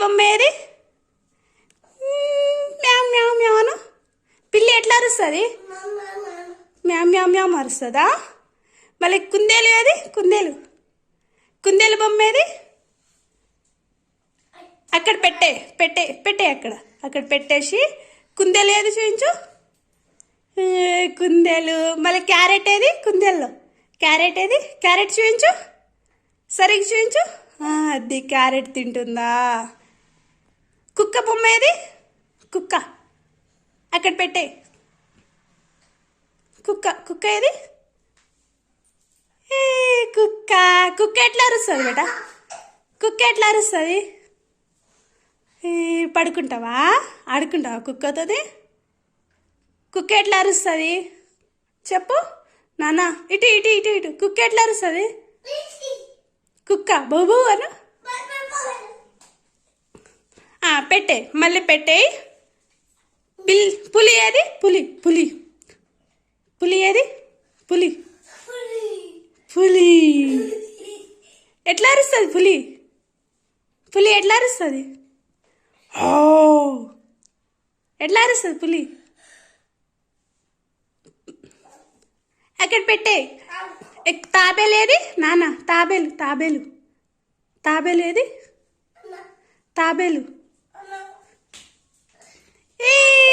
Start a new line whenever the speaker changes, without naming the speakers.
బొమ్మ ఏది ma'am ma'am మ్యావ్ అను పిల్లి ఎట్లా అరుస్తుంది? మ్యామ్ మ్యామ్ మ్యామ్ అరుస్తుందా? మళ్ళీ కుందేలు ఏది? కుందేలు. కుందేలు బొమ్మ ఏది? అక్కడ పెట్టే పెట్టే పెట్టే అక్కడ. అక్కడ పెట్టేసి కుందేలు ఏది చూపించు కుందేలు. మళ్ళీ క్యారెట్ ఏది? కుందేల్లో. క్యారెట్ ఏది? క్యారెట్ చూపించు సరిగ్గా చూపించు అది క్యారెట్ తింటుందా? కుక్క బొమ్మ ఏది? కుక్క. అక్కడ పెట్టే. కుక్క కుక్క ఏది? ఏ, కుక్క. కుక్క ఎట్లా అరుస్తుంది బేట? కుక్క ఎట్లా అరుస్తుంది? పడుకుంటావా? ఆడుకుంటావా కుక్కతోది కుక్క ఎట్లా అరుస్తుంది? చెప్పు. నానా ఇటు ఇటు ఇటు ఇటు. కుక్క ఎట్లా అరుస్తుంది? కుక్క. బాబు అను. పెట్టే మళ్ళీ పెట్టేయి పిల్ పులి ఏది? పులి పులి. పులి ఏది? పులి. పులి. ఎట్లా అరుస్తుంది పులి? పులి ఎట్లా అరుస్తుంది? ఓ. ఎట్లా అరుస్తుంది పులి? అక్కడ పెట్టే? తాబేలు ఏది? నాన్న తాబేలు తాబేలు. తాబేలు ఏది? తాబేలు. ఏ తాబేలు తాబేలు తాబేలు